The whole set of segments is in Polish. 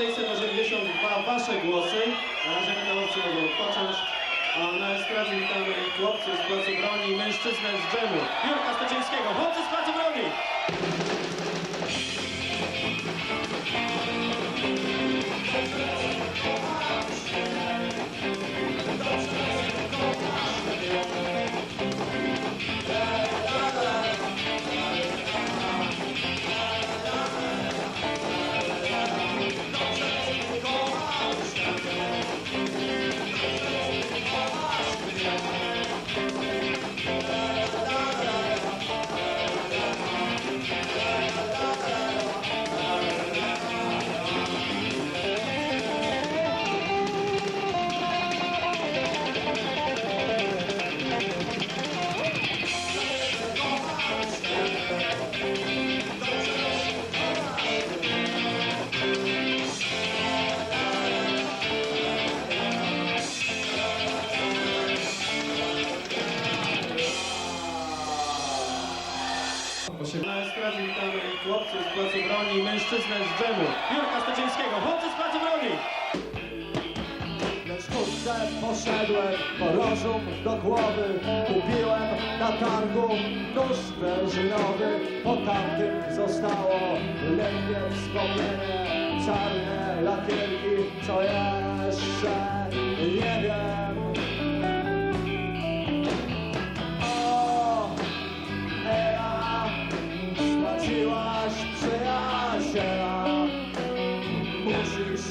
682 wasze głosy. Na razie kanałowcy mogą odpocząć. A na estradzie witamy chłopcy z Placu Broni i mężczyznę z dżemu. Jurka Stocińskiego. Chłopcy z Placu Broni! Na estradzie witamy chłopcy z Placu Broni i mężczyznę z dżemu. Jurka Stocińskiego. Chłopcy z Placu Broni! Lecz wkrótce poszedłem po rozum do głowy Kupiłem na targu nóż sprężynowy Po tamtym zostało lekkie wspomnienie Czarne lakierki, co jeszcze nie wiem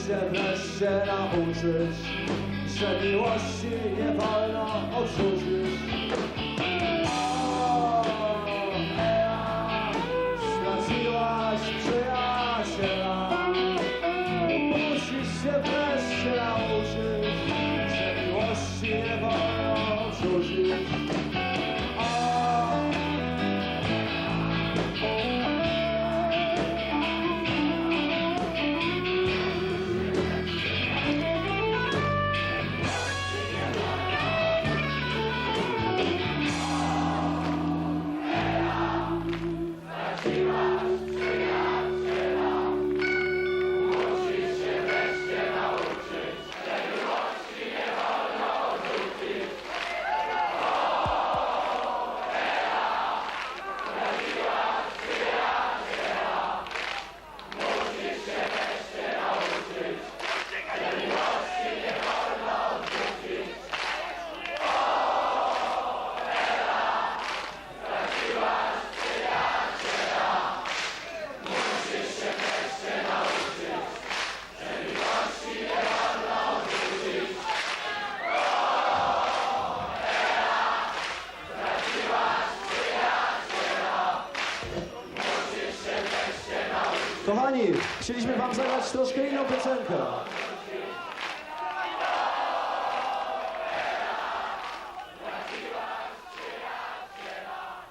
się wreszcie nauczyć, że miłości nie wolno odrzucić. O, Ea, straciłaś przyjaciela. Musisz się wreszcie Kochani, chcieliśmy wam zagrać troszkę inną piosenkę.